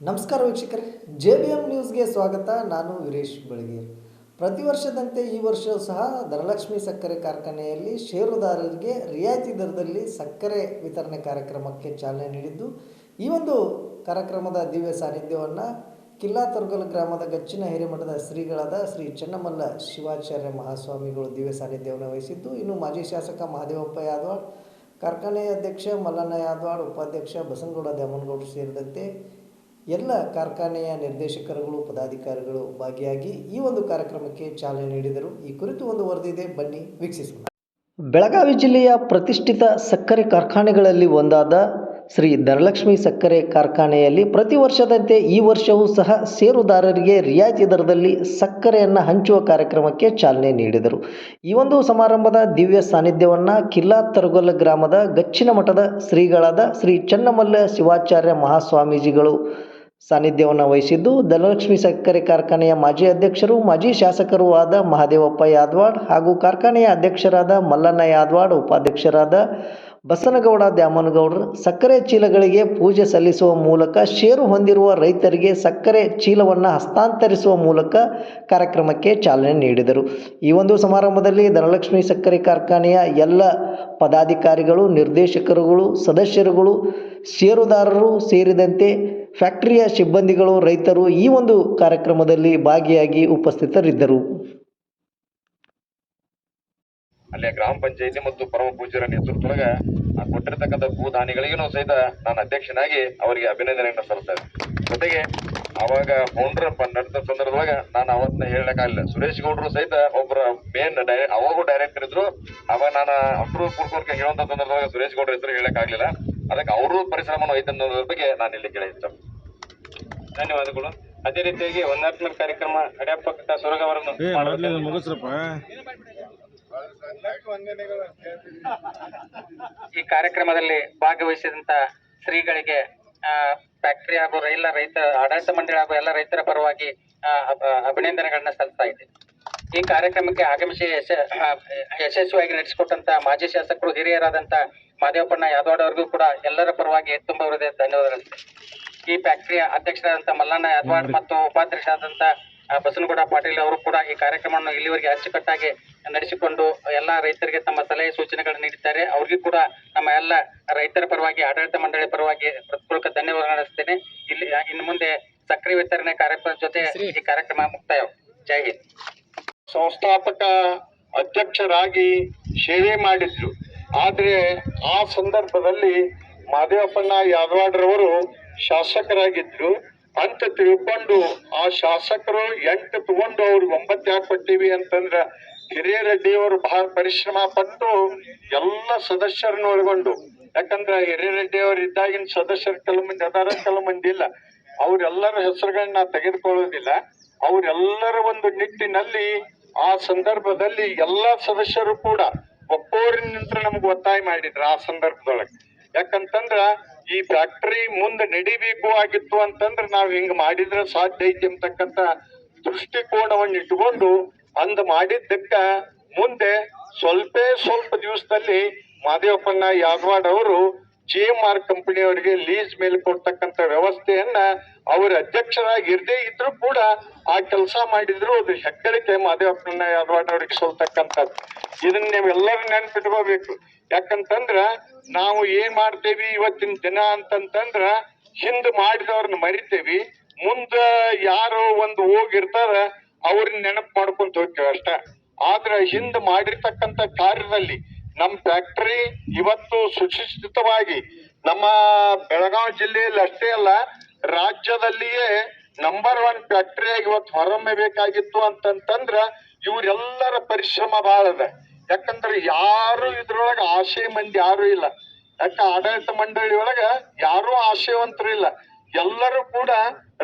ನಮಸ್ಕಾರ ವೀಕ್ಷಕರೇ J B M ನ್ಯೂಸ್ಗೆ ಸ್ವಾಗತ. ನಾನು ವೀರೇಶ್ ಬೆಳಗೇರ್ ಪ್ರತಿ ವರ್ಷದಂತೆ ಈ ವರ್ಷವೂ ಸಹ ಧನಲಕ್ಷ್ಮಿ ಸಕ್ಕರೆ ಕಾರ್ಖಾನೆಯಲ್ಲಿ ಷೇರುದಾರರಿಗೆ ರಿಯಾಯಿತಿ ದರದಲ್ಲಿ ಸಕ್ಕರೆ ವಿತರಣೆ ಕಾರ್ಯಕ್ರಮಕ್ಕೆ ಚಾಲನೆ ನೀಡಿದ್ದು, ಈ ಒಂದು ಕಾರ್ಯಕ್ರಮದ ದಿವ್ಯ ಸಾನ್ನಿಧ್ಯವನ್ನು ಕಿಲ್ಲಾ ತರ್ಗಲ್ ಗ್ರಾಮದ ಗಚ್ಚಿನ ಹಿರೇಮಠದ ಶ್ರೀಗಳಾದ ಶ್ರೀ ಚೆನ್ನಮಲ್ಲ ಶಿವಾಚಾರ್ಯ ಮಹಾಸ್ವಾಮಿಗಳು ದಿವ್ಯ ಸಾನ್ನಿಧ್ಯವನ್ನು ವಹಿಸಿದ್ದು, ಇನ್ನು ಮಾಜಿ ಶಾಸಕ ಮಹಾದೇವಪ್ಪ ಯಾದವಾಡ್ ಕಾರ್ಖಾನೆಯ ಅಧ್ಯಕ್ಷ ಮಲ್ಲಣ್ಣ ಯಾದವಾಡ್ ಉಪಾಧ್ಯಕ್ಷ ಬಸನಗೌಡ ದ್ಯಾಮನಗೌಡರು ಸೇರಿದಂತೆ ಎಲ್ಲ ಕಾರ್ಖಾನೆಯ ನಿರ್ದೇಶಕರುಗಳು, ಪದಾಧಿಕಾರಿಗಳು ಭಾಗಿಯಾಗಿ ಈ ಒಂದು ಕಾರ್ಯಕ್ರಮಕ್ಕೆ ಚಾಲನೆ ನೀಡಿದರು. ಈ ಕುರಿತು ಒಂದು ವರದಿದೆ ಬನ್ನಿ, ವೀಕ್ಷಿಸೋಣ. ಬೆಳಗಾವಿ ಜಿಲ್ಲೆಯ ಪ್ರತಿಷ್ಠಿತ ಸಕ್ಕರೆ ಕಾರ್ಖಾನೆಗಳಲ್ಲಿ ಒಂದಾದ ಶ್ರೀ ಧನಲಕ್ಷ್ಮಿ ಸಕ್ಕರೆ ಕಾರ್ಖಾನೆಯಲ್ಲಿ ಪ್ರತಿ ವರ್ಷದಂತೆ ಈ ವರ್ಷವೂ ಸಹ ಷೇರುದಾರರಿಗೆ ರಿಯಾಯಿತಿ ದರದಲ್ಲಿ ಸಕ್ಕರೆಯನ್ನು ಹಂಚುವ ಕಾರ್ಯಕ್ರಮಕ್ಕೆ ಚಾಲನೆ ನೀಡಿದರು. ಈ ಒಂದು ಸಮಾರಂಭದ ದಿವ್ಯ ಸಾನ್ನಿಧ್ಯವನ್ನು ಕಿಲ್ಲಾ ತರಗೊಲ್ಲ ಗ್ರಾಮದ ಗಚ್ಚಿನ ಮಠದ ಶ್ರೀಗಳಾದ ಶ್ರೀ ಚನ್ನಮಲ್ಲ ಶಿವಾಚಾರ್ಯ ಮಹಾಸ್ವಾಮೀಜಿಗಳು ಸಾನ್ನಿಧ್ಯವನ್ನು ವಹಿಸಿದ್ದು, ಧನಲಕ್ಷ್ಮಿ ಸಕ್ಕರೆ ಕಾರ್ಖಾನೆಯ ಮಾಜಿ ಅಧ್ಯಕ್ಷರು, ಮಾಜಿ ಶಾಸಕರೂ ಆದ ಮಹಾದೇವಪ್ಪ ಯಾದವಾಡ್ ಹಾಗೂ ಕಾರ್ಖಾನೆಯ ಅಧ್ಯಕ್ಷರಾದ ಮಲ್ಲಣ್ಣ ಯಾದವಾಡ್, ಉಪಾಧ್ಯಕ್ಷರಾದ ಬಸನಗೌಡ ದ್ಯಾಮನಗೌಡರು ಸಕ್ಕರೆ ಚೀಲಗಳಿಗೆ ಪೂಜೆ ಸಲ್ಲಿಸುವ ಮೂಲಕ ಷೇರು ಹೊಂದಿರುವ ರೈತರಿಗೆ ಸಕ್ಕರೆ ಚೀಲವನ್ನು ಹಸ್ತಾಂತರಿಸುವ ಮೂಲಕ ಕಾರ್ಯಕ್ರಮಕ್ಕೆ ಚಾಲನೆ ನೀಡಿದರು. ಈ ಒಂದು ಸಮಾರಂಭದಲ್ಲಿ ಧನಲಕ್ಷ್ಮಿ ಸಕ್ಕರೆ ಕಾರ್ಖಾನೆಯ ಎಲ್ಲ ಪದಾಧಿಕಾರಿಗಳು, ನಿರ್ದೇಶಕರುಗಳು, ಸದಸ್ಯರುಗಳು, ಷೇರುದಾರರು ಸೇರಿದಂತೆ ಫ್ಯಾಕ್ಟರಿಯ ಸಿಬ್ಬಂದಿಗಳು, ರೈತರು ಈ ಒಂದು ಕಾರ್ಯಕ್ರಮದಲ್ಲಿ ಭಾಗಿಯಾಗಿ ಉಪಸ್ಥಿತರಿದ್ದರು. ಅಲ್ಲಿಯ ಗ್ರಾಮ ಪಂಚಾಯಿತಿ ಮತ್ತು ಪರಮ ಪೂಜರ ನೇತೃತ್ವದಾಗ ಕೊಟ್ಟಿರ್ತಕ್ಕಂಥ ಭೂದಾನಿಗಳಿಗೂ ಸಹಿತ ನಾನು ಅಧ್ಯಕ್ಷನಾಗಿ ಅವರಿಗೆ ಅಭಿನಂದನೆಯನ್ನು ಸಲ್ಲಿಸ್ತೇನೆ. ಜೊತೆಗೆ ಅವಾಗ ಫೌಂಡರ್ ನಡೆದ ಸಂದರ್ಭದೊಳಗ ನಾನು ಅವತ್ತನ್ನ ಹೇಳಕ್ಕಾಗಲಿಲ್ಲ ಸುರೇಶ್ ಗೌಡ್ರು ಸಹಿತ ಒಬ್ಬರ ಮೇನ್ ಡೈರೆಕ್ಟ್ ಅವಾಗೂ ಡೈರೆಕ್ಟರ್ ಇದ್ರು. ಅವಾಗ ನಾನು ಅಪ್ರೂವ್ ಕುಡ್ಕೋರ್ಕ ಹೇಳುವಂತ ಸಂದರ್ಭದಾಗ ಸುರೇಶ್ ಗೌಡ್ರ ಹೆಸರು ಹೇಳಕ್ಕಾಗ್ಲಿಲ್ಲ ಅದಕ್ಕೆ ಅವರು ಪರಿಶ್ರಮವನ್ನು ಅನ್ನೋದ್ರ ಬಗ್ಗೆ ನಾನು ಇಲ್ಲಿ ಕೇಳಿದ್ದೆ ಧನ್ಯವಾದಗಳು. ಅದೇ ರೀತಿಯಾಗಿ ಒಂದಾತ್ಮಕ ಕಾರ್ಯಕ್ರಮ ಅಡ್ಯಾಪಕ ಸುರಗ ಅವರನ್ನು ಈ ಕಾರ್ಯಕ್ರಮದಲ್ಲಿ ಭಾಗವಹಿಸಿದಂತ ಶ್ರೀಗಳಿಗೆ ಆ, ಫ್ಯಾಕ್ಟರಿ ಹಾಗೂ ಎಲ್ಲ ರೈತ ಆಡಳಿತ ಮಂಡಳಿ ಹಾಗೂ ಎಲ್ಲ ರೈತರ ಪರವಾಗಿ ಅಭಿನಂದನೆಗಳನ್ನ ಸಲ್ಲಿಸ್ತಾ ಇದೆ ಈ ಕಾರ್ಯಕ್ರಮಕ್ಕೆ ಆಗಮಿಸಿ ಯಶಸ್ವಿಯಾಗಿ ನಡೆಸಿಕೊಟ್ಟಂತ ಮಾಜಿ ಶಾಸಕರು ಹಿರಿಯರಾದಂತ ಮಾದೇವಪ್ಪಣ್ಣ ಯಾದವಾಡ್ ಅವರಿಗೂ ಕೂಡ ಎಲ್ಲರ ಪರವಾಗಿ ತುಂಬ ಹೃದಯ ಧನ್ಯವಾದಗಳು. ಈ ಫ್ಯಾಕ್ಟರಿಯ ಅಧ್ಯಕ್ಷರಾದಂತ ಮಲ್ಲಣ್ಣ ಯಾದವಾಡ್ ಮತ್ತು ಉಪಾಧ್ಯಕ್ಷರಾದಂತ ಬಸನಗೌಡ ಪಾಟೀಲ್ ಅವರು ಕೂಡ ಈ ಕಾರ್ಯಕ್ರಮವನ್ನು ಇಲ್ಲಿವರೆಗೆ ಅಚ್ಚುಕಟ್ಟಾಗಿ ನಡೆಸಿಕೊಂಡು ಎಲ್ಲಾ ರೈತರಿಗೆ ತಮ್ಮ ಸಲಹೆ ಸೂಚನೆಗಳನ್ನು ನೀಡಿದ್ದಾರೆ. ಅವ್ರಿಗೂ ಕೂಡ ನಮ್ಮ ಎಲ್ಲ ರೈತರ ಪರವಾಗಿ ಆಡಳಿತ ಮಂಡಳಿ ಪರವಾಗಿ ಹೃತ್ಪೂರ್ವಕ ಧನ್ಯವಾದ ನಡೆಸ್ತೇನೆ ಇಲ್ಲಿ ಇನ್ನು ಮುಂದೆ ಸಕ್ರಿಯ ವಿತರಣೆ ಕಾರ್ಯಕ್ರಮದ ಜೊತೆ ಈ ಕಾರ್ಯಕ್ರಮ ಮುಕ್ತಾಯ ಜೈ ಹಿಂದ್. ಸಂಸ್ಥಾಪಕ ಅಧ್ಯಕ್ಷರಾಗಿ ಸೇವೆ ಮಾಡಿದ್ರು. ಆದ್ರೆ ಆ ಸಂದರ್ಭದಲ್ಲಿ ಮಾದೇವಪ್ಪಣ್ಣ ಯಾದವಾಡ್ರವರು ಶಾಸಕರಾಗಿದ್ರು ಅಂತ ತಿಳ್ಕೊಂಡು ಆ ಶಾಸಕರು ಎಂಟು ತಗೊಂಡು ಅವ್ರಿಗೆ ಒಂಬತ್ತು ಯಾಕೆ ಕೊಟ್ಟಿವಿ ಅಂತಂದ್ರ ಹಿರಿಯರೆಡ್ಡಿಯವರು ಬಹಳ ಪರಿಶ್ರಮ ಪಟ್ಟು ಎಲ್ಲ ಸದಸ್ಯರನ್ನ ಒಳಗೊಂಡು. ಯಾಕಂದ್ರ ಹಿರಿಯರೆಡ್ಡಿಯವರು ಇದ್ದಾಗಿನ ಸದಸ್ಯರು ಕೆಲವು ಮಂದಿ ಅದಾರ, ಕೆಲವು ಮಂದಿ ಇಲ್ಲ. ಅವರೆಲ್ಲರ ಹೆಸರುಗಳನ್ನ ತೆಗೆದುಕೊಳ್ಳೋದಿಲ್ಲ. ಅವರೆಲ್ಲರ ಒಂದು ನಿಟ್ಟಿನಲ್ಲಿ ಆ ಸಂದರ್ಭದಲ್ಲಿ ಎಲ್ಲ ಸದಸ್ಯರು ಕೂಡ ಒಕ್ಕೋರಿನಿಂದ ನಮ್ಗೆ ಒತ್ತಾಯ ಮಾಡಿದ್ರು ಆ ಸಂದರ್ಭದೊಳಗೆ. ಯಾಕಂತಂದ್ರ ಈ ಫ್ಯಾಕ್ಟರಿ ಮುಂದೆ ನಡಿಬೇಕು ಆಗಿತ್ತು ಅಂತಂದ್ರೆ ನಾವು ಹಿಂಗ್ ಮಾಡಿದ್ರೆ ಸಾಧ್ಯ ಐತಿ ಅಂತಕ್ಕಂತ ದೃಷ್ಟಿಕೋನವನ್ನು ಇಟ್ಕೊಂಡು ಅಂದ್ ಮಾಡಿದ್ದಕ್ಕ ಮುಂದೆ ಸ್ವಲ್ಪ ಸ್ವಲ್ಪ ದಿವಸದಲ್ಲಿ ಮಾದೇವಪ್ಪನ ಯಾದವಾಡ್ ಅವರು ಜಿ ಎಂ ಆರ್ ಕಂಪನಿಯವರಿಗೆ ಲೀಸ್ ಮೇಲೆ ಕೊಡ್ತಕ್ಕಂತ ವ್ಯವಸ್ಥೆಯನ್ನ ಅವರ ಅಧ್ಯಕ್ಷರಾಗಿ ಇರದೇ ಇದ್ರು ಕೂಡ ಆ ಕೆಲಸ ಮಾಡಿದ್ರು ಅದು ಹೆಗ್ಗಳಿಕೆ ಮಾದೇವಪ್ಪನ ಯಾದವಾಡ್ ಅವರಿಗೆ ಸೋಲ್ತಕ್ಕಂಥದ್ದು. ಇದನ್ನ ನೀವೆಲ್ಲರೂ ನೆನ್ಪಿಟ್ಕೋಬೇಕು. ಯಾಕಂತಂದ್ರ ನಾವು ಏನ್ ಮಾಡ್ತೇವಿ ಇವತ್ತಿನ ದಿನ ಅಂತಂತಂದ್ರ ಹಿಂದ್ ಮಾಡಿದವ್ರನ್ನ ಮರಿತೇವಿ. ಮುಂದ ಯಾರು ಒಂದು ಹೋಗಿರ್ತಾರ, ಅವ್ರನ್ನ ನೆನಪು ಮಾಡ್ಕೊಂತ ಹೋಗ್ತೇವೆ ಅಷ್ಟ. ಆದ್ರ ಹಿಂದ್ ಮಾಡಿರ್ತಕ್ಕಂತ ಕಾರ್ಯದಲ್ಲಿ ನಮ್ಮ ಫ್ಯಾಕ್ಟರಿ ಇವತ್ತು ಸುಶಿಕ್ಷಿತವಾಗಿ ನಮ್ಮ ಬೆಳಗಾವಿ ಜಿಲ್ಲೆಯಲ್ಲಿ ಅಷ್ಟೇ ಅಲ್ಲ, ರಾಜ್ಯದಲ್ಲಿಯೇ ನಂಬರ್ ಒನ್ ಫ್ಯಾಕ್ಟರಿಯಾಗಿ ಇವತ್ತು ಹೊರಹೊಮ್ಮಬೇಕಾಗಿತ್ತು ಅಂತಂತಂದ್ರ ಇವ್ರೆಲ್ಲರ ಪರಿಶ್ರಮ ಬಹಳ ಅದ. ಯಾಕಂದ್ರೆ ಯಾರು ಇದ್ರೊಳಗ ಆಶಯ ಮಂದಿ ಯಾರು ಇಲ್ಲ. ಯಾಕ ಆಡಳಿತ ಮಂಡಳಿ ಒಳಗ ಯಾರು ಆಶಯವಂತರಿಲ್ಲ ಎಲ್ಲರೂ ಕೂಡ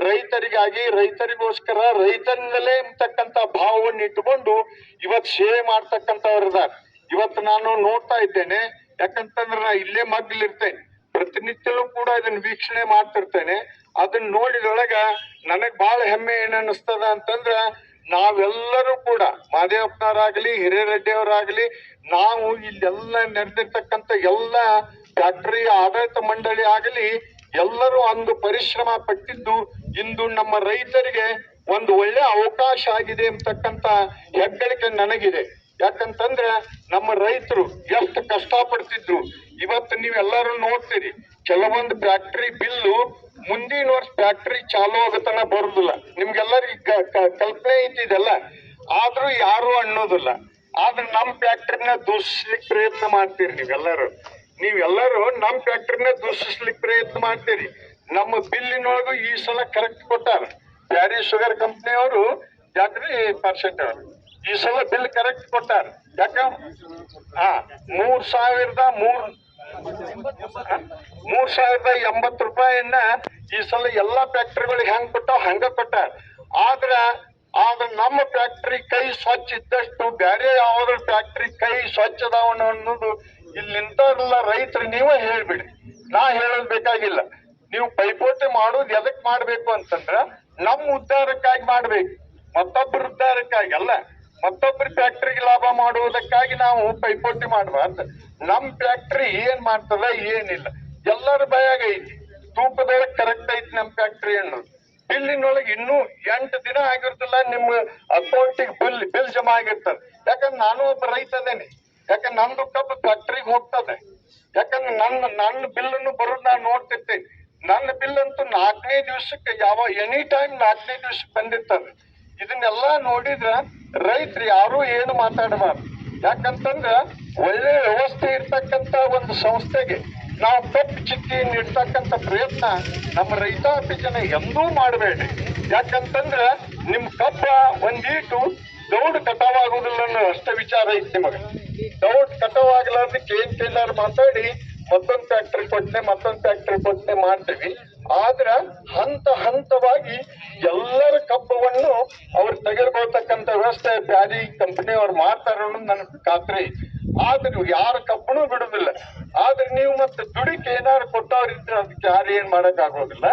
ರೈತರಿಗಾಗಿ, ರೈತರಿಗೋಸ್ಕರ ರೈತನಿಂದಲೇ ಇರ್ತಕ್ಕಂತ ಭಾವವನ್ನು ಇಟ್ಟುಕೊಂಡು ಇವತ್ ಸೇವೆ ಮಾಡ್ತಕ್ಕಂಥವ್ರದಾರ. ಇವತ್ತು ನಾನು ನೋಡ್ತಾ ಇದ್ದೇನೆ, ಯಾಕಂತಂದ್ರೆ ನಾ ಇಲ್ಲೇ ಮಗ್ಲಿರ್ತೇನೆ. ಪ್ರತಿನಿತ್ಯಲೂ ಕೂಡ ಇದನ್ನ ವೀಕ್ಷಣೆ ಮಾಡ್ತಿರ್ತೇನೆ. ಅದನ್ನ ನೋಡಿದೊಳಗ ನನಗ್ ಬಹಳ ಹೆಮ್ಮೆ ಏನ್ ಅನಿಸ್ತದ ಅಂತಂದ್ರ ನಾವೆಲ್ಲರೂ ಕೂಡ ಮಾದೇವಪ್ಪನವರಾಗ್ಲಿ, ಹಿರೇರೆಡ್ಡಿಯವರಾಗ್ಲಿ, ನಾವು ಇಲ್ಲೆಲ್ಲ ನಡೆದಿರ್ತಕ್ಕಂಥ ಎಲ್ಲ ಫ್ಯಾಕ್ಟರಿ ಆಡಳಿತ ಮಂಡಳಿ ಆಗಲಿ, ಎಲ್ಲರೂ ಅಂದು ಪರಿಶ್ರಮ ಪಟ್ಟಿದ್ದು ಇಂದು ನಮ್ಮ ರೈತರಿಗೆ ಒಂದು ಒಳ್ಳೆ ಅವಕಾಶ ಆಗಿದೆ ಅಂತಕ್ಕಂತ ಹೆಗ್ಗಳಿಕೆ ನನಗಿದೆ. ಯಾಕಂತಂದ್ರೆ ನಮ್ಮ ರೈತರು ಎಷ್ಟು ಕಷ್ಟ ಪಡ್ತಿದ್ರು ಇವತ್ತು ನೀವೆಲ್ಲರೂ ನೋಡ್ತೀರಿ, ಕೆಲವೊಂದು ಫ್ಯಾಕ್ಟರಿ ಬಿಲ್ಲು ಮುಂದಿನ ವರ್ಷ ಫ್ಯಾಕ್ಟರಿ ಚಾಲು ಆಗತನ ಬರುದಿಲ್ಲ. ನಿಮ್ಗೆಲ್ಲರಿಗೆ ಕಲ್ಪನೆ ಇದ್ದಿದೆಲ್ಲ ಆದ್ರೂ ಯಾರು ಅನ್ನೋದಿಲ್ಲ. ಆದ್ರೆ ನಮ್ ಫ್ಯಾಕ್ಟ್ರಿನ ದೂಷಿಸ್ಲಿಕ್ಕೆ ಪ್ರಯತ್ನ ಮಾಡ್ತೀರಿ ನೀವೆಲ್ಲರೂ. ನೀವೆಲ್ಲರೂ ನಮ್ ಫ್ಯಾಕ್ಟ್ರಿನ ದೂಷಿಸ್ಲಿಕ್ಕೆ ಪ್ರಯತ್ನ ಮಾಡ್ತೀರಿ. ನಮ್ಮ ಬಿಲ್ಲಿನೊಳಗು ಈ ಸಲ ಕರೆಕ್ಟ್ ಕೊಟ್ಟಾರ. ಪ್ಯಾರಿ ಶುಗರ್ ಕಂಪ್ನಿಯವರು ಯಾಕ್ರಿ ಪರ್ಸೆಂಟ್ ಅವರು. ಈ ಸಲ ಬಿಲ್ ಕರೆಕ್ಟ್ ಕೊಟ್ಟಾರ. ಯಾಕ ಹಾ, ಮೂರ್ ಸಾವಿರದ ಮೂರ್ ಮೂರ್ ಸಾವಿರದ ಎಂಬತ್ತು ರೂಪಾಯಿಯನ್ನ ಈ ಸಲ ಎಲ್ಲಾ ಫ್ಯಾಕ್ಟರಿಗಳಿಗೆ ಹೆಂಗ್ ಕೊಟ್ಟ ಹಂಗ ಕೊಟ್ಟ ಆದ್ರ ಆದ್ರ ನಮ್ಮ ಫ್ಯಾಕ್ಟರಿ ಕೈ ಸ್ವಚ್ಛ ಇದ್ದಷ್ಟು ಬೇರೆ ಯಾವ್ದ್ರ ಫ್ಯಾಕ್ಟರಿ ಕೈ ಸ್ವಚ್ಛ ಅದಾವ ಅನ್ನೋದು ಇಲ್ಲಿ ನಿಂತಾರಲ್ಲ ರೈತರು, ನೀವೇ ಹೇಳ್ಬಿಡಿ. ನಾ ಹೇಳೋದ್ ಬೇಕಾಗಿಲ್ಲ. ನೀವು ಪೈಪೋಟಿ ಮಾಡೋದು ಎದಕ್ ಮಾಡ್ಬೇಕು ಅಂತಂದ್ರ ನಮ್ಮ ಉದ್ಧಾರಕ್ಕಾಗಿ ಮಾಡ್ಬೇಕು. ಮತ್ತೊಬ್ಬರ ಉದ್ಧಾರಕ್ಕಾಗಿ ಅಲ್ಲ. ಮತ್ತೊಬ್ಬರ ಫ್ಯಾಕ್ಟ್ರಿಗೆ ಲಾಭ ಮಾಡುವುದಕ್ಕಾಗಿ ನಾವು ಪೈಪೋಟಿ ಮಾಡಬಾರ್ದು ನಮ್ ಫ್ಯಾಕ್ಟ್ರಿ ಏನ್ ಮಾಡ್ತದ ಏನಿಲ್ಲ. ಎಲ್ಲರ ಭಯಾಗ ಐತಿ. ತೂಕದೊಳಗೆ ಕರೆಕ್ಟ್ ಐತಿ ನಮ್ ಫ್ಯಾಕ್ಟ್ರಿ ಅನ್ನೋದು. ಬಿಲ್ಲಿನೊಳಗೆ ಇನ್ನೂ ಎಂಟು ದಿನ ಆಗಿರ್ತಿಲ್ಲ ನಿಮ್ಮ ಅಕೌಂಟಿಗೆ ಬಿಲ್ ಬಿಲ್ ಜಮಾ ಆಗಿರ್ತದೆ. ಯಾಕಂದ್ರೆ ನಾನು ಒಬ್ಬ ರೈತ ಅದೇನೆ. ಯಾಕಂದ್ರೆ ನಂದು ಕಬ್ಬು ಫ್ಯಾಕ್ಟ್ರಿಗೆ ಹೋಗ್ತದೆ. ಯಾಕಂದ್ರೆ ನನ್ನ ನನ್ನ ಬಿಲ್ಲನ್ನು ಬರೋದು ನಾನು ನೋಡ್ತಿರ್ತೇನೆ. ನನ್ನ ಬಿಲ್ ಅಂತೂ ನಾಲ್ಕನೇ ದಿವಸಕ್ಕೆ ಯಾವ ಎನಿ ಟೈಮ್ ನಾಲ್ಕನೇ ದಿವಸಕ್ಕೆ ಬಂದಿರ್ತದೆ. ಇದನ್ನೆಲ್ಲ ನೋಡಿದ್ರ ರೈತರು ಯಾರು ಏನು ಮಾತಾಡಬಾರ್ದು. ಯಾಕಂತಂದ್ರೆ ಒಳ್ಳೆ ವ್ಯವಸ್ಥೆ ಇರ್ತಕ್ಕಂತ ಒಂದು ಸಂಸ್ಥೆಗೆ ನಾವು ತಪ್ಪು ಚಿಟ್ಟಿಯನ್ನು ಇಡ್ತಕ್ಕಂತ ಪ್ರಯತ್ನ ನಮ್ಮ ರೈತಾಪಿ ಜನ ಎಂದೂ ಮಾಡಬೇಡಿ. ಯಾಕಂತಂದ್ರೆ ನಿಮ್ ಕಬ್ಬ ಒಂದೀಟು ದೌಡ್ ಕಟಾವಾಗುವುದಿಲ್ಲ ಅನ್ನೋ ಅಷ್ಟೇ ವಿಚಾರ ಐತಿ ನಿಮಗೆ. ದೌಡ್ ಕಟಾವಾಗ್ಲಾರ್ದಕ್ಕೆ ಏನ್ ಕೈಲಾರ ಮಾತಾಡಿ, ಮತ್ತೊಂದು ಫ್ಯಾಕ್ಟ್ರಿ ಕೊಟ್ಟನೆ ಮತ್ತೊಂದು ಫ್ಯಾಕ್ಟ್ರಿ ಕೊಟ್ಟನೆ ಮಾಡ್ತೀವಿ. ಆದ್ರ ಹಂತ ಹಂತವಾಗಿ ಎಲ್ಲರ ಕಬ್ಬವನ್ನು ಅವ್ರು ತೆಗೆದುಕೊಳ್ತಕ್ಕಂಥ ವ್ಯವಸ್ಥೆ ಬ್ಯಾರಿ ಕಂಪನಿ ಅವ್ರು ಮಾಡ್ತಾರ ಅನ್ನೋದು ನನಗೆ ಖಾತ್ರಿ. ಆದ್ರೆ ಯಾರ ಕಬ್ಬನು ಬಿಡುದಿಲ್ಲ ಆದ್ರೆ ನೀವು ಮತ್ತೆ ದುಡಿಕೆ ಏನಾರು ಕೊಟ್ಟವ್ರಿದ್ರೆ ಅದಕ್ಕೆ ಯಾರು ಏನ್ ಮಾಡಕ್ ಆಗೋದಿಲ್ಲ